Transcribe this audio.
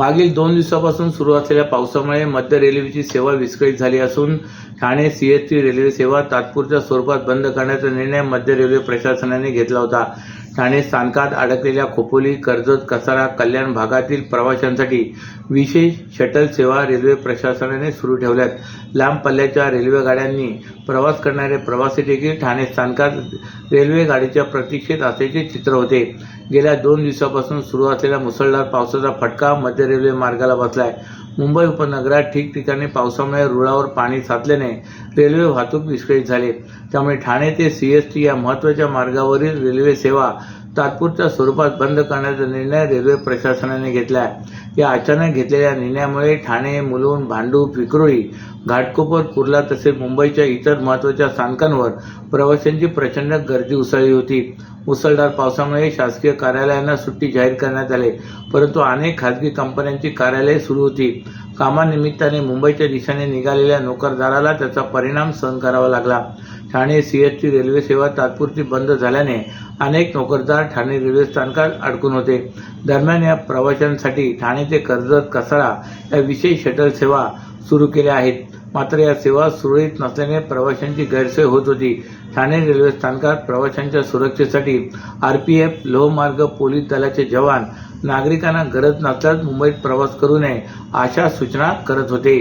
मागील दोन दिवसापासून सुरू असलेल्या पावसामुळे मध्य रेल्वेची सेवा विस्कळीत झाली असून ठाणे सीएसटी रेल्वे सेवा तात्पुरत्या स्वरूपात बंद करण्याचा निर्णय मध्य रेल्वे प्रशासनाने घेतला होता. ठाणे स्थानकात अडकलेल्या खोपोली कर्जत कसारा कल्याण भागातील प्रवाशांसाठी विशेष शटल सेवा रेल्वे प्रशासनाने सुरू ठेवल्यात. लांब पल्ल्याच्या रेल्वे गाड्यांनी प्रवास करणारे प्रवासी देखील ठाणे स्थानकात रेल्वे गाडीच्या प्रतीक्षेत असल्याचे चित्र होते. गेल्या दोन दिवसापासून सुरू असलेल्या मुसळधार पावसाचा फटका मध्य रेल्वे मार्गाला बसलाय. मुंबई उपनगरात ठिकठिकाणी पावसामुळे रुळावर पाणी साचल्याने रेल्वे वाहतूक विस्कळीत झाली. त्यामुळे ठाणे ते सीएसटी या महत्त्वाच्या मार्गावरील रेल्वे सेवा तात्पुरत्या स्वरूपात बंद करण्याचा निर्णय रेल्वे प्रशासनाने घेतला आहे या अचानक घेतलेल्या निर्णयामुळे ठाणे मुलुंड भांडूप विक्रोळी घाटकोपर कुर्ला तसेच मुंबईच्या इतर महत्त्वाच्या स्थानकांवर प्रवाशांची प्रचंड गर्दी उसळली होती. मुसळधार पावसामुळे शासकीय कार्यालयांना सुट्टी जाहीर करण्यात आली परंतु अनेक खाजगी कंपन्यांची कार्यालये सुरू होती. कामानिमित्ताने मुंबईच्या दिशेने निघालेल्या नोकरदाराला त्याचा परिणाम सहन करावा लागला. ठाणे सीएसटी रेल्वे सेवा तात्पुरती बंद झाल्याने अनेक नोकरदार ठाणे रेल्वे स्थानकात अडकून होते. दरम्यान या प्रवाशांसाठी ठाणे ते कर्जत कसारा या विशेष शटल सेवा सुरू केल्या आहेत. मात्र या सेवा सुरळीत नसल्याने प्रवाशांची गैरसोय होत होती. ठाणे रेल्वे स्थानकात प्रवाशांच्या सुरक्षेसाठी आरपीएफ लोहमार्ग पोलीस दलाचे जवान नागरिकांना गरज नसल्यास मुंबईत प्रवास करू नये अशा सूचना करत होते.